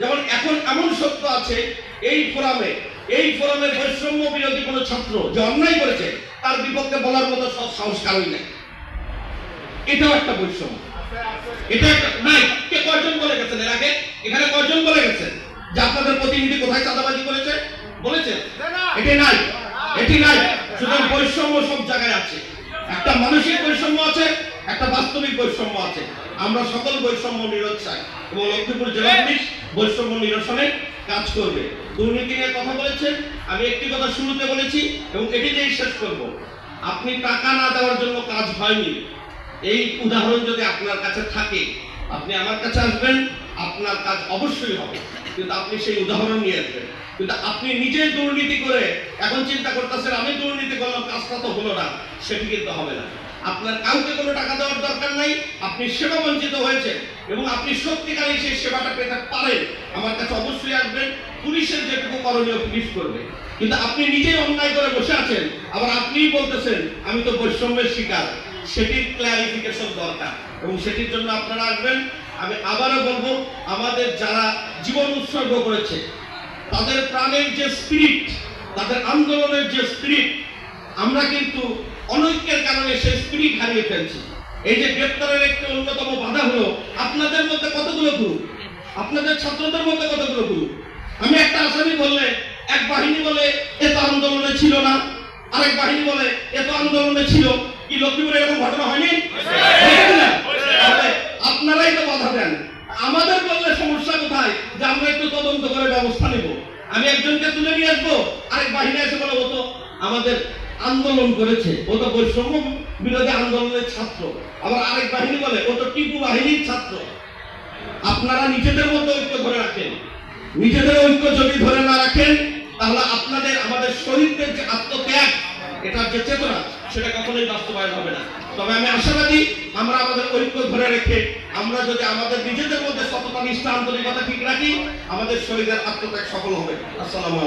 যেমন এখন এমন সত্য আছে, এই ফোরামে এই ফোরামে বৈষম্য বিরোধী কোনো ছাত্র যে অন্যায় করেছে, তার বিপক্ষে বলার মতো সব সাহস কারোই নেই। এটাও একটা বৈষম্য। এটা নাই, কে কয়জন বলে গেছেন এর আগে? এখানে কয়জন বলে গেছেন? যে আপনাদের প্রতিনিধি কোথায় চাঁদাবাজি করেছে? বলেছেন এটি নাই এটি নাই। সুতরাং বৈষম্য সব জায়গায় আছে। একটা মানসিক বৈষম্য আছে, একটা বাস্তবিক বৈষম্য আছে। আমরা সকল বৈষম্য নিরোধ চাই। এবং লক্ষ্মীপুর জেলা পুলিশ বৈষম্য নিরসনে কাজ করবে। দুর্নীতি নিয়ে কথা বলেছেন। আমি একটি কথা শুরুতে বলেছি এবং এটি দিয়েই শেষ করব। আপনি টাকা না দেওয়ার জন্য কাজ হয়নি। এই উদাহরণ যদি আপনার কাছে থাকে, আপনি আমার কাছে আসবেন, আপনার কাজ অবশ্যই হবে। কিন্তু আপনি সেই উদাহরণ নিয়ে আসবেন। কিন্তু আপনি নিজে দুর্নীতি করে এখন চিন্তা করতেছেন, আমি দুর্নীতি করলাম, কাজটা তো হলো না। সেটি কিন্তু হবে না। আপনার কাউকে কোনো টাকা দেওয়ার দরকার নাই, আপনি সেবা বঞ্চিত হয়েছেন এবং আপনি সত্যিকারই সেই সেবাটা পেতে পারেন। আমার কাছে অবশ্যই আসবেন, পুলিশের যেটুকু করণীয় পুলিশ করবে। কিন্তু আপনি নিজেই অন্যায় করে বসে আছেন, আবার আপনিই বলতেছেন, আমি তো বৈষম্যের শিকার। সেটির ক্লারিফিকেশন দরকার। এবং সেটির জন্য আপনারা আসবেন। আমি আবারও বলব, আমাদের যারা জীবন উৎসর্গ করেছে, তাদের প্রাণের যে স্পিরিট তাদের আন্দোলনের যে স্পিরিট আমরা কিন্তু অনৈক্যের কারণে সেই স্পিরিট হারিয়ে ফেলছি। এই যে গ্রেপ্তারের একটি অন্যতম বাধা হলো, আপনাদের মধ্যে কতগুলো গ্রুপ? আপনাদের ছাত্রদের মধ্যে কতগুলো গ্রুপ? আমি একটা আসামি বললে, এক বাহিনী বলে, এ তো আন্দোলনে ছিল না। আরেক বাহিনী বলে, এ তো আন্দোলনে ছিল। কি লক্ষ্মীপুরে এরকম ঘটনা হয়নি? আপনারাই তো বাধা দেন। আমাদের বললে সমস্যা কোথায়? যে আমরা একটু তদন্ত করে ব্যবস্থা নেব। আমি একজনকে তুলে নিয়ে আসব, আরেক বাহিনী এসে বলে ও তো আমাদের আন্দোলন করেছে। ও তো বৈষম্য বিরোধী আন্দোলনের ছাত্র। আবার আরেক বাহিনী বলে, ও তো টিপু বাহিনীর ছাত্র। আপনারা নিজেদের মধ্যে ঐক্য ধরে রাখেন। নিজেদের ঐক্য যদি ধরে না রাখেন, তাহলে আপনাদের, আমাদের শহীদদের যে আত্মত্যাগ, এটার যে চেতনা, সেটা কখনোই বাস্তবায়ন হবে না। তবে আমি আশাবাদী, আমরা আমাদের ঐক্য ধরে রেখে, আমরা যদি আমাদের নিজেদের মধ্যে সততা, নিষ্ঠা, আন্তরিকতা ঠিক রাখি, আমাদের শহীদের আত্মত্যাগ সফল হবে। আসসালামু